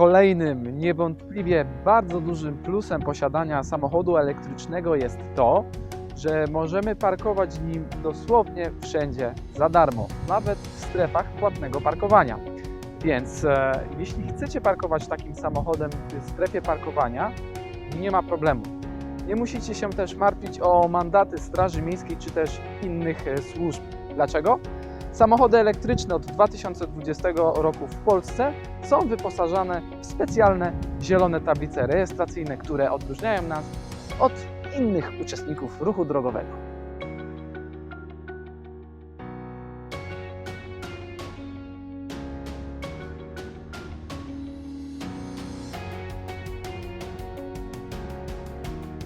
Kolejnym, niewątpliwie bardzo dużym plusem posiadania samochodu elektrycznego jest to, że możemy parkować nim dosłownie wszędzie za darmo, nawet w strefach płatnego parkowania. Więc e, jeśli chcecie parkować takim samochodem w strefie parkowania, nie ma problemu. Nie musicie się też martwić o mandaty Straży Miejskiej czy też innych e, służb. Dlaczego? Samochody elektryczne od 2020 roku w Polsce są wyposażane w specjalne zielone tablice rejestracyjne, które odróżniają nas od innych uczestników ruchu drogowego.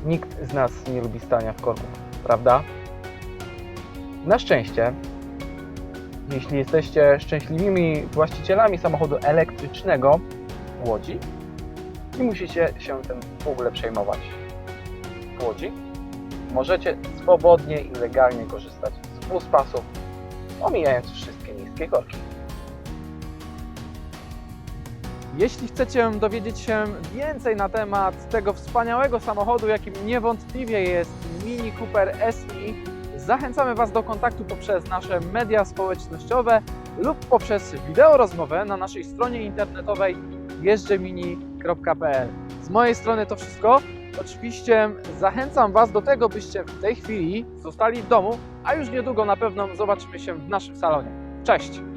Nikt z nas nie lubi stania w korku, prawda? Na szczęście, jeśli jesteście szczęśliwymi właścicielami samochodu elektrycznego w Łodzi, nie musicie się tym w ogóle przejmować. W Łodzi możecie swobodnie i legalnie korzystać z buspasów, omijając wszystkie niskie korki. Jeśli chcecie dowiedzieć się więcej na temat tego wspaniałego samochodu, jakim niewątpliwie jest Mini Cooper SI, zachęcamy Was do kontaktu poprzez nasze media społecznościowe lub poprzez wideo rozmowę na naszej stronie internetowej jeżdżemini.pl. Z mojej strony to wszystko. Oczywiście zachęcam Was do tego, byście w tej chwili zostali w domu, a już niedługo na pewno zobaczymy się w naszym salonie. Cześć!